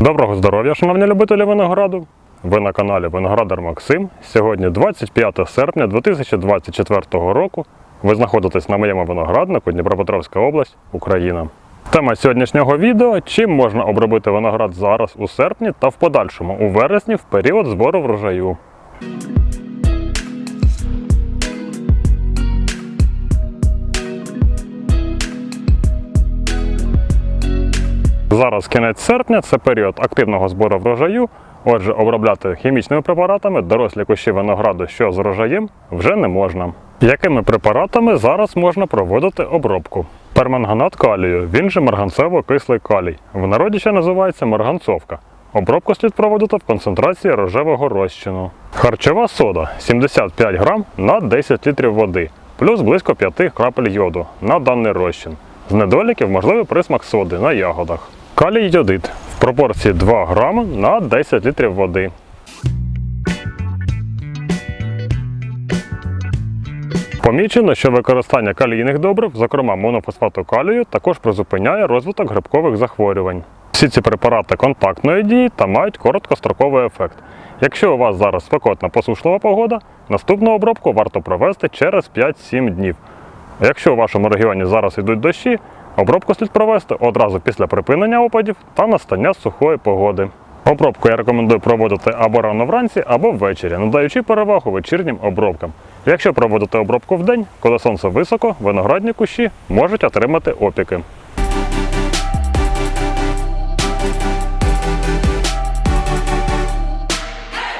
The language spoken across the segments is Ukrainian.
Доброго здоров'я, шановні любителі винограду! Ви на каналі Виноградар Максим. Сьогодні 25 серпня 2024 року. Ви знаходитесь на моєму винограднику Дніпропетровська область, Україна. Тема сьогоднішнього відео чим можна обробити виноград зараз у серпні та в подальшому у вересні в період збору врожаю. Зараз кінець серпня це період активного збору врожаю. Отже, обробляти хімічними препаратами дорослі кущі винограду, що з врожаєм, вже не можна. Якими препаратами зараз можна проводити обробку? Перманганат калію, він же марганцево-кислий калій. В народі ще називається марганцовка. Обробку слід проводити в концентрації рожевого розчину. Харчова сода 75 грам на 10 літрів води, плюс близько 5 крапель йоду на даний розчин. З недоліків можливий присмак соди на ягодах. Калій йодид в пропорції 2 грами на 10 літрів води. Помічено, що використання калійних добрив, зокрема монофосфату калію, також призупиняє розвиток грибкових захворювань. Всі ці препарати контактної дії та мають короткостроковий ефект. Якщо у вас зараз спекотна посушлива погода, наступну обробку варто провести через 5-7 днів. Якщо у вашому регіоні зараз йдуть дощі, обробку слід провести одразу після припинення опадів та настання сухої погоди. Обробку я рекомендую проводити або рано вранці, або ввечері, надаючи перевагу вечірнім обробкам. Якщо проводити обробку вдень, коли сонце високо, виноградні кущі можуть отримати опіки.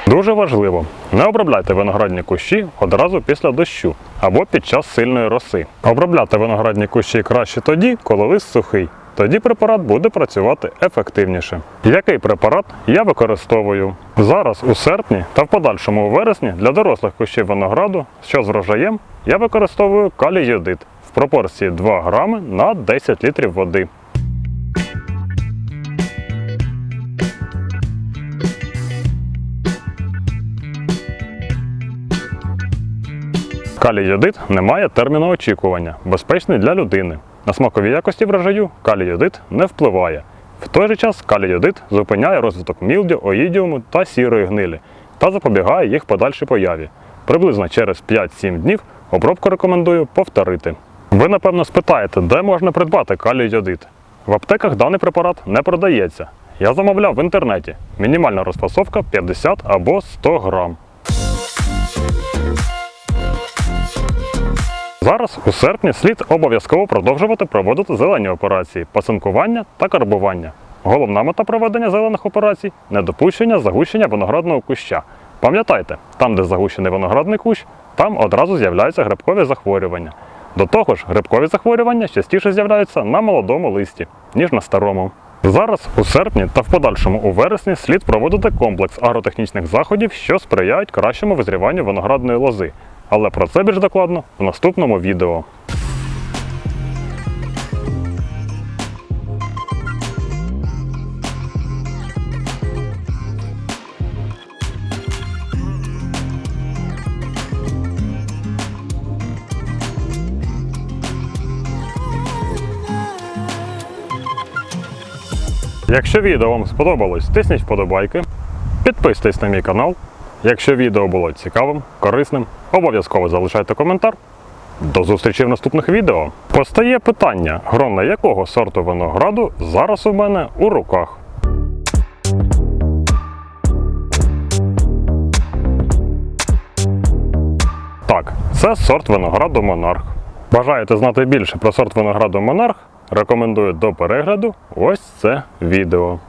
Дуже важливо, не обробляйте виноградні кущі одразу після дощу або під час сильної роси. Обробляти виноградні кущі краще тоді, коли лист сухий. Тоді препарат буде працювати ефективніше. Який препарат я використовую? Зараз у серпні та в подальшому у вересні для дорослих кущів винограду, що з врожаєм, я використовую калій-йодид в пропорції 2 грами на 10 літрів води. Калій-йодид не має терміну очікування, безпечний для людини. На смакові якості врожаю калій-йодид не впливає. В той же час калій-йодид зупиняє розвиток мілдю, оїдіуму та сірої гнилі та запобігає їх подальшій появі. Приблизно через 5-7 днів обробку рекомендую повторити. Ви напевно спитаєте, де можна придбати калій-йодид. В аптеках даний препарат не продається. Я замовляв в інтернеті. Мінімальна розфасовка 50 або 100 грам. Зараз у серпні слід обов'язково продовжувати проводити зелені операції, пасинкування та карбування. Головна мета проведення зелених операцій недопущення загущення виноградного куща. Пам'ятайте, там, де загущений виноградний кущ, там одразу з'являються грибкові захворювання. До того ж, грибкові захворювання частіше з'являються на молодому листі, ніж на старому. Зараз у серпні та в подальшому у вересні слід проводити комплекс агротехнічних заходів, що сприяють кращому визріванню виноградної лози. Але про це більш докладно в наступному відео. Якщо відео вам сподобалось, тисніть вподобайки, підписуйтесь на мій канал. Якщо відео було цікавим, корисним, обов'язково залишайте коментар. До зустрічі в наступних відео. Постає питання, грона якого сорту винограду зараз у мене у руках. Так, це сорт винограду Монарх. Бажаєте знати більше про сорт винограду Монарх? Рекомендую до перегляду ось це відео.